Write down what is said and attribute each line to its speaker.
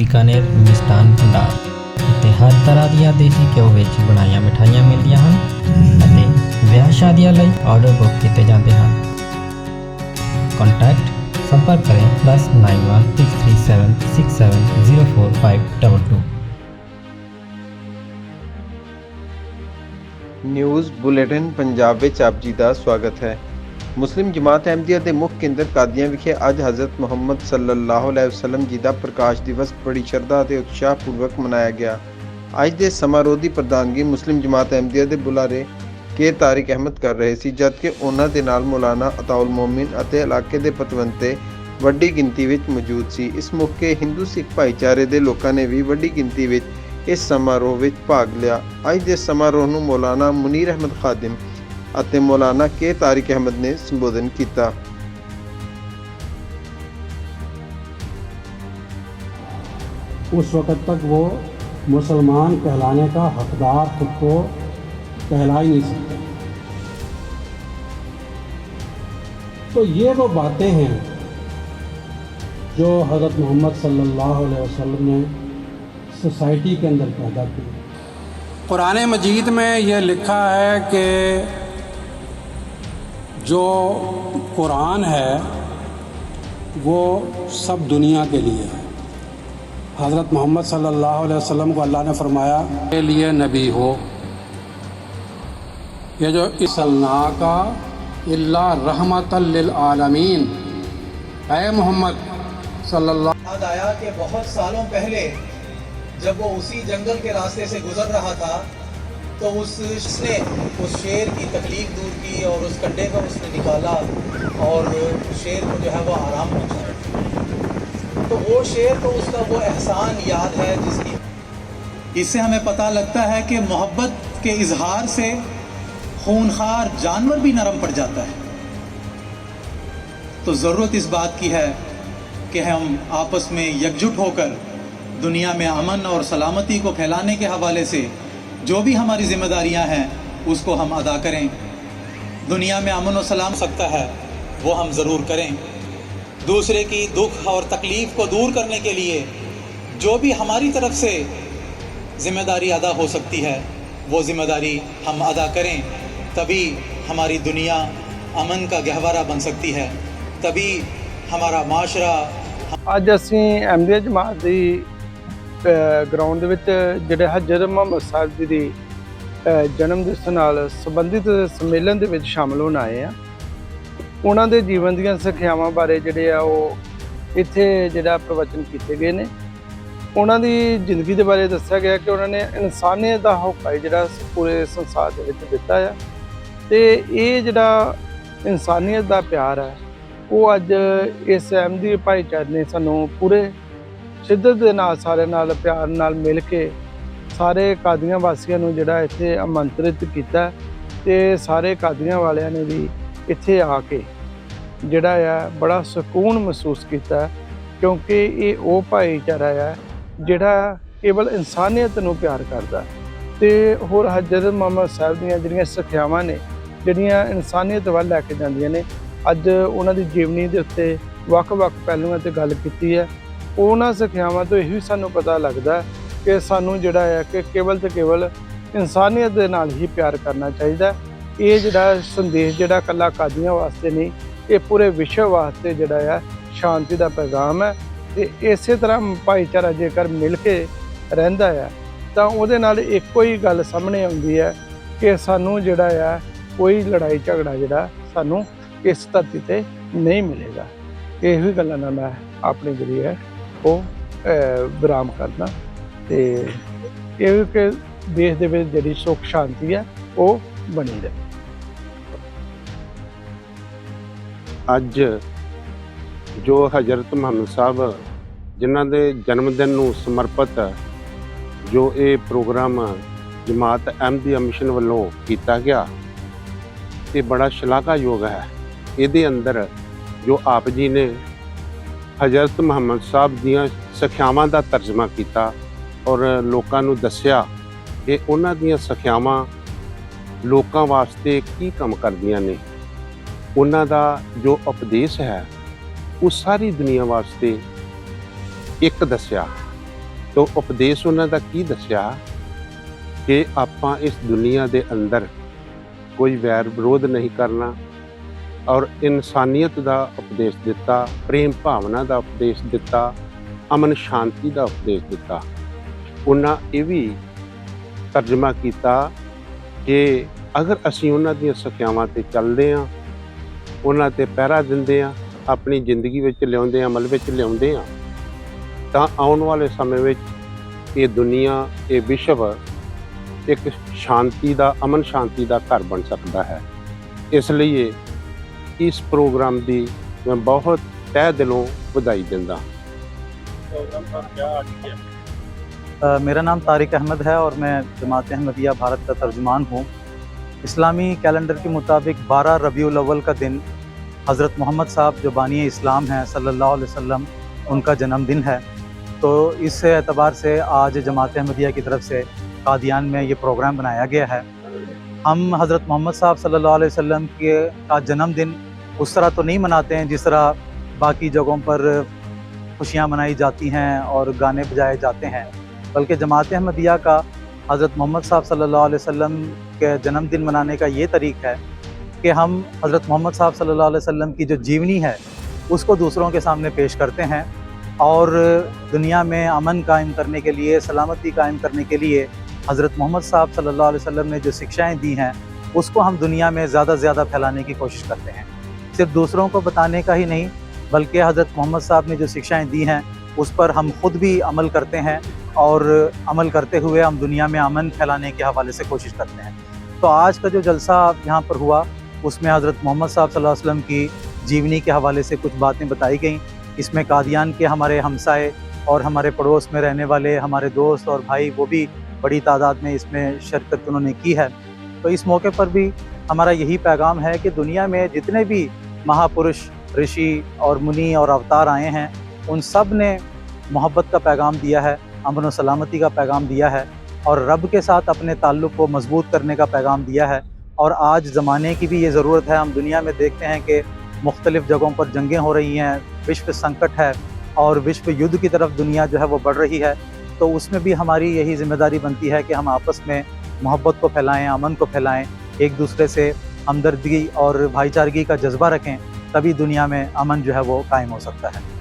Speaker 1: ਬੀਕਾਨੇਰ ਮਿਸਟਾਨ ਭੰਡਾਰ ਇੱਥੇ ਹਰ ਤਰ੍ਹਾਂ ਦੀਆਂ ਦੇਸੀ ਘਿਓ ਵਿੱਚ ਬਣਾਈਆਂ ਮਠਾਈਆਂ ਮਿਲਦੀਆਂ ਹਨ ਅਤੇ ਵਿਆਹ ਸ਼ਾਦੀਆਂ ਲਈ ਆਰਡਰ ਬੁੱਕ ਕੀਤੇ ਜਾਂਦੇ ਹਨ ਕੰਟੈਕਟ ਸੰਪਰਕ ਕਰੇ +916376704522
Speaker 2: ਨਿਊਜ਼ ਬੁਲੇਟਿਨ ਪੰਜਾਬ ਵਿੱਚ ਆਪ ਜੀ ਦਾ ਸਵਾਗਤ ਹੈ ਮੁਸਲਿਮ ਜਮਾਤ ਅਹਿਮਦੀਆ ਦੇ ਮੁੱਖ ਕੇਂਦਰ ਕਾਦੀਆਂ ਵਿਖੇ ਅੱਜ ਹਜ਼ਰਤ ਮੁਹੰਮਦ ਸੱਲੱਲਾਹੁ ਅਲੈਹਿ ਵਸੱਲਮ ਜੀ ਦਾ ਪ੍ਰਕਾਸ਼ ਦਿਵਸ ਬੜੀ ਸ਼ਰਧਾ ਅਤੇ ਉਤਸ਼ਾਹ ਪੂਰਵਕ ਮਨਾਇਆ ਗਿਆ ਅੱਜ ਦੇ ਸਮਾਰੋਹ ਦੀ ਪ੍ਰਧਾਨਗੀ ਮੁਸਲਿਮ ਜਮਾਤ ਅਹਿਮਦੀਆ ਦੇ ਬੁਲਾਰੇ ਕੇ ਤਾਰਿਕ ਅਹਿਮਦ ਕਰ ਰਹੇ ਸੀ ਕਿ ਉਹਨਾਂ ਦੇ ਨਾਲ ਮੌਲਾਨਾ ਅਤਾਉਲ ਮੋਮਿਨ ਅਤੇ ਇਲਾਕੇ ਦੇ ਪਤਵੰਤੇ ਵੱਡੀ ਗਿਣਤੀ ਵਿੱਚ ਮੌਜੂਦ ਸੀ ਇਸ ਮੌਕੇ ਹਿੰਦੂ ਸਿੱਖ ਭਾਈਚਾਰੇ ਦੇ ਲੋਕਾਂ ਨੇ ਵੀ ਵੱਡੀ ਗਿਣਤੀ ਵਿੱਚ ਇਸ ਸਮਾਰੋਹ ਵਿੱਚ ਭਾਗ ਲਿਆ ਅੱਜ ਦੇ ਸਮਾਰੋਹ ਨੂੰ ਮੌਲਾਨਾ ਮੁਨੀਰ ਅਹਿਮਦ ਖਾਦਮ مولانا کے طارق احمد نے سمبود کیا
Speaker 3: اس وقت تک وہ مسلمان کہلانے کا حقدار کو کہلائی نہیں سکتا تو یہ وہ باتیں ہیں جو حضرت محمد صلی اللہ علیہ وسلم نے سوسائٹی کے اندر پیدا کی
Speaker 4: قرآن مجید میں یہ لکھا ہے کہ جو قرآن ہے وہ سب دنیا کے لیے ہے حضرت محمد صلی اللہ علیہ وسلم کو اللہ نے فرمایا کے لیے نبی ہو یہ جو اس اللہ کا اللہ رحمت للعالمین اے محمد صلی اللہ
Speaker 5: آیا کہ بہت سالوں پہلے جب وہ اسی جنگل کے راستے سے گزر رہا تھا تو اس نے اس شیر کی تکلیف دور کی اور اس کنڈے کو اس نے نکالا اور اس کو جو ہے وہ آرام پہنچا تو وہ شیر تو اس کا وہ احسان یاد ہے جس کی اس سے ہمیں پتہ لگتا ہے کہ محبت کے اظہار سے خونخوار جانور بھی نرم پڑ جاتا ہے تو ضرورت اس بات کی ہے کہ ہم آپس میں یکجٹ ہو کر دنیا میں امن اور سلامتی کو پھیلانے کے حوالے سے جو بھی ہماری ذمہ داریاں ہیں اس کو ہم ادا کریں دنیا میں امن و سلام سکتا ہے وہ ہم ضرور کریں دوسرے کی دکھ اور تکلیف کو دور کرنے کے لیے جو بھی ہماری طرف سے ذمہ داری ادا ہو سکتی ہے وہ ذمہ داری ہم ادا کریں تبھی ہماری دنیا امن کا گہوارہ بن سکتی ہے تبھی ہمارا معاشرہ
Speaker 2: اسی ایم ڈی جماعت ਗਰਾਊਂਡ ਦੇ ਵਿੱਚ ਜਿਹੜੇ ਹਜਰ ਮੁਹੰਮਦ ਸਾਹਿਬ ਜੀ ਦੀ ਜਨਮ ਦਿਵਸ ਨਾਲ ਸੰਬੰਧਿਤ ਸੰਮੇਲਨ ਦੇ ਵਿੱਚ ਸ਼ਾਮਲ ਹੋਣ ਆਏ ਆ ਉਹਨਾਂ ਦੇ ਜੀਵਨ ਦੀਆਂ ਸਿੱਖਿਆਵਾਂ ਬਾਰੇ ਜਿਹੜੇ ਆ ਉਹ ਇੱਥੇ ਜਿਹੜਾ ਪ੍ਰਵਚਨ ਕੀਤੇ ਗਏ ਨੇ ਉਹਨਾਂ ਦੀ ਜ਼ਿੰਦਗੀ ਦੇ ਬਾਰੇ ਦੱਸਿਆ ਗਿਆ ਕਿ ਉਹਨਾਂ ਨੇ ਇਨਸਾਨੀਅਤ ਦਾ ਹੱਕ ਜਿਹੜਾ ਪੂਰੇ ਸੰਸਾਰ ਦੇ ਵਿੱਚ ਦਿੱਤਾ ਆ ਤੇ ਇਹ ਜਿਹੜਾ ਇਨਸਾਨੀਅਤ ਦਾ ਪਿਆਰ ਹੈ ਉਹ ਅੱਜ ਇਸ ਐਮਡੀ ਭਾਈਚਾਰੇ ਨੇ ਸਾਨੂੰ ਪੂਰੇ ਸ਼ਿੱਦਤ ਦੇ ਨਾਲ ਸਾਰਿਆਂ ਨਾਲ ਪਿਆਰ ਨਾਲ ਮਿਲ ਕੇ ਸਾਰੇ ਕਾਦੀਆਂ ਵਾਸੀਆਂ ਨੂੰ ਜਿਹੜਾ ਇੱਥੇ ਆਮੰਤਰਿਤ ਕੀਤਾ ਤੇ ਸਾਰੇ ਕਾਦੀਆਂ ਵਾਲਿਆਂ ਨੇ ਵੀ ਇੱਥੇ ਆ ਕੇ ਜਿਹੜਾ ਆ ਬੜਾ ਸਕੂਨ ਮਹਿਸੂਸ ਕੀਤਾ ਕਿਉਂਕਿ ਇਹ ਉਹ ਭਾਈਚਾਰਾ ਆ ਜਿਹੜਾ ਕੇਵਲ ਇਨਸਾਨੀਅਤ ਨੂੰ ਪਿਆਰ ਕਰਦਾ ਤੇ ਹੋਰ ਹਜਰ ਮਮਾ ਸਾਹਿਬ ਦੀਆਂ ਜਿਹੜੀਆਂ ਸਿੱਖਿਆਵਾਂ ਨੇ ਜਿਹੜੀਆਂ ਇਨਸਾਨੀਅਤ ਵੱਲ ਲੈ ਕੇ ਜਾਂਦੀਆਂ ਨੇ ਅੱਜ ਉਹਨਾਂ ਦੀ ਜੀਵਨੀ ਦੇ ਉੱਤੇ ਵੱਖ-ਵੱਖ ਪਹਿਲੂਆਂ ਤੇ ਗੱਲ ਕੀਤੀ ਹੈ ਉਹਨਾਂ ਸਿੱਖਿਆਵਾਂ ਤੋਂ ਇਹੀ ਸਾਨੂੰ ਪਤਾ ਲੱਗਦਾ ਕਿ ਸਾਨੂੰ ਜਿਹੜਾ ਹੈ ਕਿ ਕੇਵਲ ਤੇ ਕੇਵਲ ਇਨਸਾਨੀਅਤ ਦੇ ਨਾਲ ਹੀ ਪਿਆਰ ਕਰਨਾ ਚਾਹੀਦਾ ਇਹ ਜਿਹੜਾ ਸੰਦੇਸ਼ ਜਿਹੜਾ ਕੱਲਾ ਕਾਦੀਆਂ ਵਾਸਤੇ ਨਹੀਂ ਇਹ ਪੂਰੇ ਵਿਸ਼ਵ ਵਾਸਤੇ ਜਿਹੜਾ ਹੈ ਸ਼ਾਂਤੀ ਦਾ ਪੈਗਾਮ ਹੈ ਤੇ ਇਸੇ ਤਰ੍ਹਾਂ ਭਾਈਚਾਰਾ ਜੇਕਰ ਮਿਲ ਕੇ ਰਹਿੰਦਾ ਹੈ ਤਾਂ ਉਹਦੇ ਨਾਲ ਇੱਕੋ ਹੀ ਗੱਲ ਸਾਹਮਣੇ ਆਉਂਦੀ ਹੈ ਕਿ ਸਾਨੂੰ ਜਿਹੜਾ ਹੈ ਕੋਈ ਲੜਾਈ ਝਗੜਾ ਜਿਹੜਾ ਸਾਨੂੰ ਇਸ ਧਰਤੀ ਤੇ ਨਹੀਂ ਮਿਲੇਗਾ ਇਹੋ ਹੀ ਗੱਲਾਂ ਨਾਲ ਮੈਂ ਆਪਣੀ ਜਿਹੜੀ ਹੈ ਉਹ ਵਿਰਾਮ ਕਰਨਾ ਤੇ ਇਹ ਕਿ ਦੇਸ਼ ਦੇ ਵਿੱਚ ਜਿਹੜੀ ਸੁਖ ਸ਼ਾਂਤੀ ਹੈ ਉਹ ਬਣੀ ਰਹੇ
Speaker 4: ਅੱਜ ਜੋ ਹਜ਼ਰਤ ਮੁਹੰਮਦ ਸਾਹਿਬ ਜਿਨ੍ਹਾਂ ਦੇ ਜਨਮ ਦਿਨ ਨੂੰ ਸਮਰਪਿਤ ਜੋ ਇਹ ਪ੍ਰੋਗਰਾਮ ਜਮਾਤ ਅਹਿਮਦੀਆ ਮਿਸ਼ਨ ਵੱਲੋਂ ਕੀਤਾ ਗਿਆ ਇਹ ਬੜਾ ਸ਼ਲਾਘਾਯੋਗ ਹੈ ਇਹਦੇ ਅੰਦਰ ਜੋ ਆਪ ਜੀ ਨੇ ਹਜ਼ਰਤ ਮੁਹੰਮਦ ਸਾਹਿਬ ਦੀਆਂ ਸਖਿਆਵਾਂ ਦਾ ਤਰਜਮਾ ਕੀਤਾ ਔਰ ਲੋਕਾਂ ਨੂੰ ਦੱਸਿਆ ਕਿ ਉਹਨਾਂ ਦੀਆਂ ਸਖਿਆਵਾਂ ਲੋਕਾਂ ਵਾਸਤੇ ਕੀ ਕੰਮ ਕਰਦੀਆਂ ਨੇ ਉਹਨਾਂ ਦਾ ਜੋ ਉਪਦੇਸ਼ ਹੈ ਉਹ ਸਾਰੀ ਦੁਨੀਆ ਵਾਸਤੇ ਇੱਕ ਦੱਸਿਆ ਤੋਂ ਉਪਦੇਸ਼ ਉਹਨਾਂ ਦਾ ਕੀ ਦੱਸਿਆ ਕਿ ਆਪਾਂ ਇਸ ਦੁਨੀਆ ਦੇ ਅੰਦਰ ਕੋਈ ਵੈਰ ਵਿਰੋਧ ਨਹੀਂ ਕਰਨਾ ਔਰ ਇਨਸਾਨੀਅਤ ਦਾ ਉਪਦੇਸ਼ ਦਿੱਤਾ ਪ੍ਰੇਮ ਭਾਵਨਾ ਦਾ ਉਪਦੇਸ਼ ਦਿੱਤਾ ਅਮਨ ਸ਼ਾਂਤੀ ਦਾ ਉਪਦੇਸ਼ ਦਿੱਤਾ ਉਹਨਾਂ ਇਹ ਵੀ ਤਰਜਮਾ ਕੀਤਾ ਕਿ ਅਗਰ ਅਸੀਂ ਉਹਨਾਂ ਦੀਆਂ ਸਿੱਖਿਆਵਾਂ ਤੇ ਚੱਲਦੇ ਆਂ ਉਹਨਾਂ ਤੇ ਪਹਿਰਾ ਦਿੰਦੇ ਆਂ ਆਪਣੀ ਜ਼ਿੰਦਗੀ ਵਿੱਚ ਲਿਆਉਂਦੇ ਆਂ ਅਮਲ ਵਿੱਚ ਲਿਆਉਂਦੇ ਆਂ ਤਾਂ ਆਉਣ ਵਾਲੇ ਸਮੇਂ ਵਿੱਚ ਇਹ ਦੁਨੀਆ ਇਹ ਵਿਸ਼ਵ ਇੱਕ ਸ਼ਾਂਤੀ ਦਾ ਅਮਨ ਸ਼ਾਂਤੀ ਦਾ ਘਰ ਬਣ ਸਕਦਾ ਹੈ ਇਸ ਲਈ اس پروگرام کی بہت بدائی دوں
Speaker 6: میرا نام طارق احمد ہے اور میں جماعت احمدیہ بھارت کا ترجمان ہوں اسلامی کیلنڈر کے مطابق بارہ ربیع الاول کا دن حضرت محمد صاحب جو بانی اسلام ہیں صلی اللہ علیہ وسلم ان کا جنم دن ہے تو اس اعتبار سے آج جماعت احمدیہ کی طرف سے قادیان میں یہ پروگرام بنایا گیا ہے ہم حضرت محمد صاحب صلی اللہ علیہ وسلم کے کا جنم دن اس طرح تو نہیں مناتے ہیں جس طرح باقی جگہوں پر خوشیاں منائی جاتی ہیں اور گانے بجائے جاتے ہیں بلکہ جماعت احمدیہ کا حضرت محمد صاحب صلی اللہ علیہ وسلم کے جنم دن منانے کا یہ طریق ہے کہ ہم حضرت محمد صاحب صلی اللہ علیہ وسلم کی جو جیونی ہے اس کو دوسروں کے سامنے پیش کرتے ہیں اور دنیا میں امن قائم کرنے کے لیے سلامتی قائم کرنے کے لیے حضرت محمد صاحب صلی اللہ علیہ وسلم نے جو شکشائیں دی ہیں اس کو ہم دنیا میں زیادہ سے زیادہ پھیلانے کی کوشش کرتے ہیں صرف دوسروں کو بتانے کا ہی نہیں بلکہ حضرت محمد صاحب نے جو شکشائیں دی ہیں اس پر ہم خود بھی عمل کرتے ہیں اور عمل کرتے ہوئے ہم دنیا میں امن پھیلانے کے حوالے سے کوشش کرتے ہیں تو آج کا جو جلسہ یہاں پر ہوا اس میں حضرت محمد صاحب صلی اللہ علیہ وسلم کی جیونی کے حوالے سے کچھ باتیں بتائی گئیں اس میں قادیان کے ہمارے ہمسائے اور ہمارے پڑوس میں رہنے والے ہمارے دوست اور بھائی وہ بھی بڑی تعداد میں اس میں شرکت انہوں نے کی ہے تو اس موقع پر بھی ہمارا یہی پیغام ہے کہ دنیا میں جتنے بھی مہاپرش رشی اور منی اور اوتار آئے ہیں ان سب نے محبت کا پیغام دیا ہے امن و سلامتی کا پیغام دیا ہے اور رب کے ساتھ اپنے تعلق کو مضبوط کرنے کا پیغام دیا ہے اور آج زمانے کی بھی یہ ضرورت ہے ہم دنیا میں دیکھتے ہیں کہ مختلف جگہوں پر جنگیں ہو رہی ہیں وشو سنکٹ ہے اور وشو یدھ کی طرف دنیا جو ہے وہ بڑھ رہی ہے تو اس میں بھی ہماری یہی ذمہ داری بنتی ہے کہ ہم آپس میں محبت کو پھیلائیں امن کو پھیلائیں ایک دوسرے سے ہمدردگی اور بھائی چارگی کا جذبہ رکھیں تبھی دنیا میں امن جو ہے وہ قائم ہو سکتا ہے